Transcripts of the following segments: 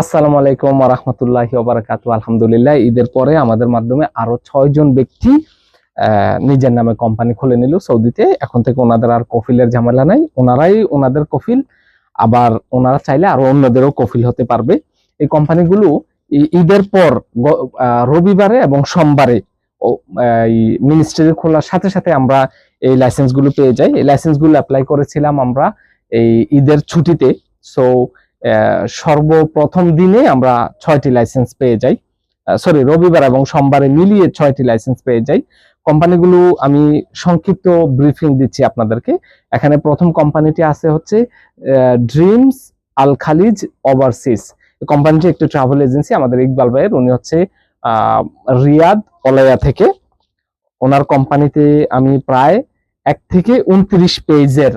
আসসালামু আলাইকুম রহমতুল্লাহ ওবরাকাত আলহামদুলিল্লাহ, ঈদের পরে আমাদের মাধ্যমে আরও ছয় জন ব্যক্তি নিজের নামে কোম্পানি খুলে নিল সৌদিতে। এখন থেকে ওনাদের আর কফিলের ঝামেলা নাই। ওনারাই ওনাদের কফিল, আবার ওনারা চাইলে আরও অন্যদেরও কফিল হতে পারবে। এই কোম্পানিগুলো ঈদের পর রবিবারে এবং সোমবারে মিনিস্ট্রি খোলার সাথে সাথে আমরা এই লাইসেন্সগুলো পেয়ে যাই। এই লাইসেন্সগুলো অ্যাপ্লাই করেছিলাম আমরা এই ঈদের ছুটিতে। সো সর্বপ্রথম দিনে আমরা ছয়টি লাইসেন্স পেয়ে যাই। সরি রবিবার এবং সোমবারে মিলিয়ে ছয়টি লাইসেন্স পেয়ে যাই। কোম্পানিগুলো আমি সংক্ষিপ্ত ব্রিফিং দিচ্ছি আপনাদেরকে। এখানে প্রথম কোম্পানিটি আছে হচ্ছে ড্রিমস আল খালিজ ওভারসিজ কোম্পানিটি একটি ট্রাভেল এজেন্সি আমাদের ইকবাল ভাইয়ের। উনি হচ্ছে রিয়াদ অলয়া থেকে। ওনার কোম্পানিতে আমি প্রায় এক থেকে উনত্রিশ পেজের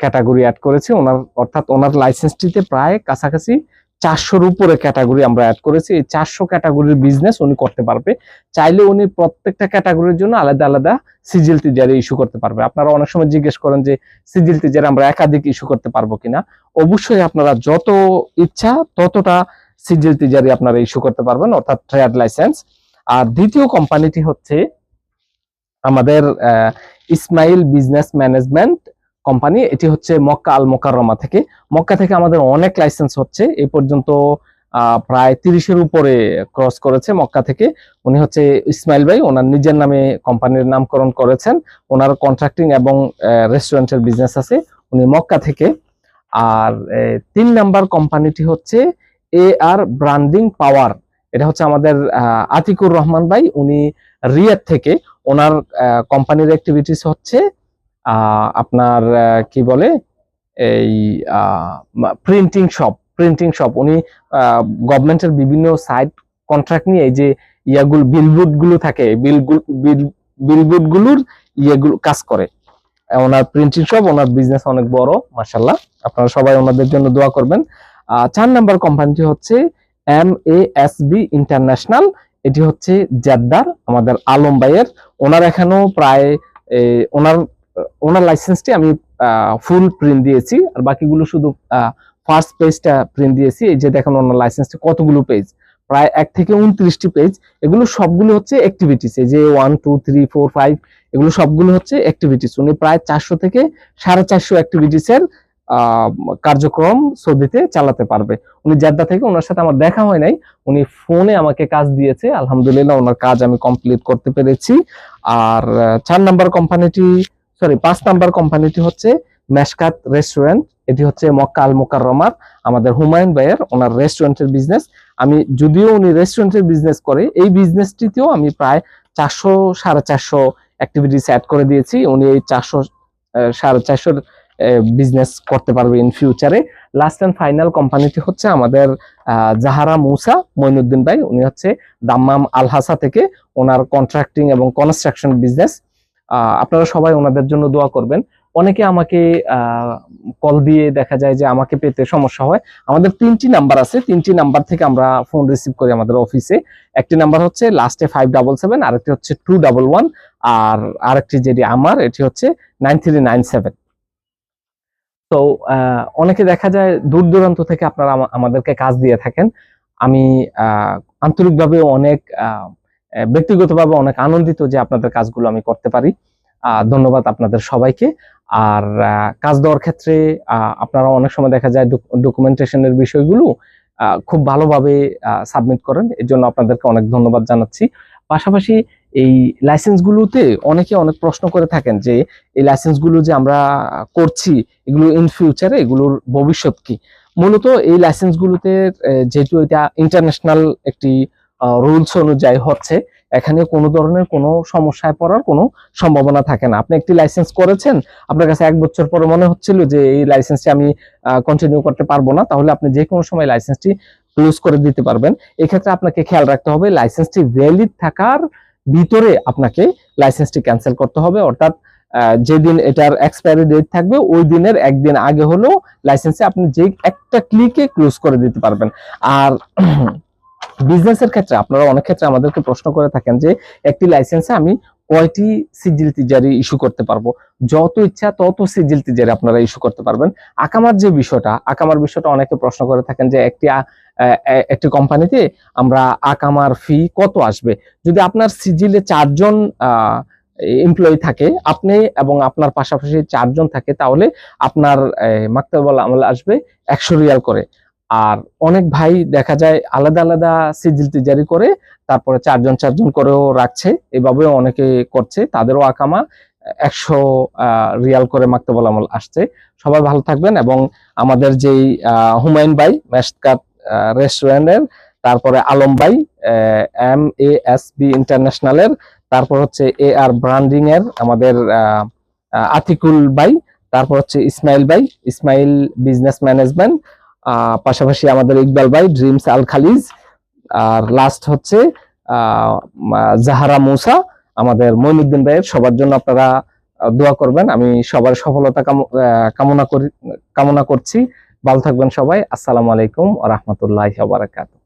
ক্যাটাগরি অ্যাড করেছি। ওনার, অর্থাৎ ওনার লাইসেন্সটিতে প্রায় কাছাকাছি চারশোর উপরে ক্যাটাগরি আমরা অ্যাড করেছি। এই চারশো ক্যাটাগরির বিজনেস উনি করতে পারবে। চাইলে উনি প্রত্যেকটা ক্যাটাগরির জন্য আলাদা আলাদা সিজিল তিজারি ইস্যু করতে পারবে। আপনারা অনেক সময় জিজ্ঞেস করেন যে, সিজিল তিজারি আমরা একাধিক ইস্যু করতে পারব কিনা? অবশ্যই আপনারা যত ইচ্ছা ততটা সিজিল তিজারি আপনারা ইস্যু করতে পারবেন, অর্থাৎ ট্রেড লাইসেন্স আর দ্বিতীয় কোম্পানিটি হচ্ছে আমাদের ইসমাইল বিজনেস ম্যানেজমেন্ট কোম্পানি, এটি হচ্ছে মক্কা আল মোকাররমা থেকে। মক্কা থেকে আমাদের অনেক লাইসেন্স হচ্ছে। এ পর্যন্ত প্রায় তিরিশের উপরে ক্রস করেছে মক্কা থেকে। উনি হচ্ছে ইসমাইল ভাই, ওনার নিজের নামে কোম্পানির নামকরণ করেছেন। ওনার কন্ট্রাক্টিং এবং রেস্টুরেন্টের বিজনেস আছে। উনি মক্কা থেকে। আর তিন নাম্বার কোম্পানিটি হচ্ছে এ আর ব্র্যান্ডিং পাওয়ার এটা হচ্ছে আমাদের আতিকুর রহমান ভাই। উনি রিয়াদ থেকে। ওনার কোম্পানির অ্যাক্টিভিটিস হচ্ছে আপনার কি বলে? এই প্রিন্টিং শপ প্রিন্টিং শপ উনি গভর্নমেন্টের বিভিন্ন সাইট কন্ট্রাক্ট নিয়ে এই যে ইয়াগুলো বিলবোর্ডগুলো থাকে বিলবোর্ডগুলোর ইয়েগুলো কাজ করে। ওনার প্রিন্টিং শপ ওনার বিজনেস অনেক বড় মাসাল্লাহ আপনারা সবাই ওনাদের জন্য দোয়া করবেন। চার নাম্বার কোম্পানিটি হচ্ছে M A S B international এটি হচ্ছে জেদ্দার, আমাদের আলম ভাইয়ের। ওনার এখানেও প্রায় ওনার ওনার লাইসেন্সটি আমি ফুল প্রিন্ট দিয়েছি। আর বাকিগুলো শুধু ফার্স্ট পেজটা প্রিন্ট দিয়েছি। এই যে দেখেন ওনার লাইসেন্সটি কতগুলো পেজ প্রায় এক থেকে উনত্রিশটি পেজ এগুলো সবগুলো হচ্ছে অ্যাক্টিভিটিস এই যে one two three four five এগুলো সবগুলো হচ্ছে অ্যাক্টিভিটিস উনি প্রায় চারশো থেকে সাড়ে চারশো অ্যাক্টিভিটিসের কার্যক্রম সৌদিতে চালাতে পারবে। উনি জেদ্দা থেকে ওনার সাথে আমার দেখা হয় নাই। উনি ফোনে আমাকে কাজ দিয়েছে। আলহামদুলিল্লাহ, ওনার কাজ আমি কমপ্লিট করতে পেরেছি। আর চার নাম্বার কোম্পানিটি সরি পাঁচ নাম্বার কোম্পানিটি হচ্ছে মেশকাত রেস্টুরেন্ট এটি হচ্ছে মক্কা আল মোকাররমার আমাদের হুমায়ুন ভাইয়ের ওনার রেস্টুরেন্টের বিজনেস আমি যদিও উনি রেস্টুরেন্টের বিজনেস করে, এই বিজনেসটিতেও আমি প্রায় চারশো, সাড়ে চারশো অ্যাক্টিভিটিস অ্যাড করে দিয়েছি। উনি এই চারশো সাড়ে চারশোর বিজনেস করতে পারবে ইন ফিউচারে লাস্ট অ্যান্ড ফাইনাল কোম্পানিটি হচ্ছে আমাদের জাহারা মুসা মইনুদ্দিন ভাই। উনি হচ্ছে দাম্মাম আলহাসা থেকে ওনার কন্ট্রাক্টিং এবং কনস্ট্রাকশন বিজনেস আপনারা সবাই ওনাদের জন্য দোয়া করবেন। অনেকে আমাকে কল দিয়ে দেখা যায় যে আমাকে পেতে সমস্যা হয়। আমাদের তিনটি নাম্বার আছে। তিনটি নাম্বার থেকে আমরা ফোন রিসিভ করি আমাদের অফিসে একটি নাম্বার হচ্ছে লাস্টে ফাইভ ডাবল সেভেন আরেকটি হচ্ছে টু ডাবল ওয়ান আর আরেকটি যেটি আমার, এটি হচ্ছে নাইন থ্রি নাইন সেভেন তো অনেকে দেখা যায় দূর দূরান্ত থেকে আপনারা আমাদেরকে কাজ দিয়ে থাকেন। আমি আন্তরিকভাবে অনেক ব্যক্তিগতভাবে অনেক আনন্দিত যে আপনাদের কাজগুলো আমি করতে পারি। ধন্যবাদ আপনাদের সবাইকে। আর কাজ দেওয়ার ক্ষেত্রে আপনারা অনেক সময় দেখা যায় ডকুমেন্টেশনের বিষয়গুলো খুব ভালোভাবে সাবমিট করেন। এর জন্য আপনাদেরকে অনেক ধন্যবাদ জানাচ্ছি। পাশাপাশি এই লাইসেন্সগুলোতে অনেকে অনেক প্রশ্ন করে থাকেন যে, এই লাইসেন্সগুলো যে আমরা করছি, এগুলো ইন ফিউচারে এগুলোর ভবিষ্যৎ কি? মূলত এই লাইসেন্সগুলোতে যেহেতু এটা ইন্টারন্যাশনাল একটি রুলস অনুযায়ী হচ্ছে, এখানে কোনো ধরনের কোনো সমস্যায় পড়ার কোনো সম্ভাবনা থাকে না। আপনি একটি লাইসেন্স করেছেন, আপনার কাছে এক বছর পরে মনে হচ্ছিল যে এই লাইসেন্সটি আমি কন্টিনিউ করতে পারব না, তাহলে আপনি যে কোনো সময় লাইসেন্সটি ক্লোজ করে দিতে পারবেন। এক্ষেত্রে আপনাকে খেয়াল রাখতে হবে লাইসেন্সটি ভ্যালিড থাকার ভিতরে আপনাকে লাইসেন্সটি ক্যান্সেল করতে হবে। অর্থাৎ যেদিন এটার এক্সপায়ারি ডেট থাকবে, ওই দিনের একদিন আগে হলেও লাইসেন্সে আপনি যে একটা ক্লিকে ক্লোজ করে দিতে পারবেন। আর বিজনেসের ক্ষেত্রে, আপনারা অনেক ক্ষেত্রে আমাদেরকে প্রশ্ন করে থাকেন যে, একটি লাইসেন্সে আমি কয়টি সিজিল তিজারি ইস্যু করতে পারব? যত ইচ্ছা তত সিজিল তিজারি আপনারা ইস্যু করতে পারবেন। আকামার যে বিষয়টা, আকামার বিষয়টা অনেকে প্রশ্ন করে থাকেন যে, একটি একটি কোম্পানিতে আমরা আকামার ফি কত আসবে? যদি আপনার সিজিলে চারজন এমপ্লয়ি থাকে, আপনি এবং আপনার পাশাপাশি চারজন থাকে, তাহলে আপনার মাক্তাবল আমল আসবে একশো রিয়াল করে। আর অনেক ভাই দেখা যায় আলাদা আলাদা সিজিল তিজারি করে, তারপরে চারজন চারজন করেও রাখছে। এভাবেও অনেকে করছে, তাদেরও আকামা, একশো রিয়াল করে মাক্তাবল আসছে। সবাই ভালো থাকবেন এবং আমাদের যেই হুমায়ুন ভাই, মেশকাত রেস্টুরেন্টের, তারপরে আলম ভাই এম এ এস বি ইন্টারন্যাশনালের, তারপর হচ্ছে এ আর ব্র্যান্ডিং এর আমাদের আতিকুল ভাই, তারপর হচ্ছে ইসমাইল ভাই, ইসমাইল বিজনেস ম্যানেজমেন্ট পাশাপাশি আমাদের ইকবাল ভাই, ড্রিমস আল খালিজ। আর লাস্ট হচ্ছে জাহারা মুসা। আমাদের মইনুদ্দিন ভাইয়ের সবার জন্য আপনারা দোয়া করবেন। আমি সবার সফলতা কামনা করি, কামনা করছি। ভালো থাকবেন সবাই। আসসালামু আলাইকুম রহমতুল্লাহ বারাকাতু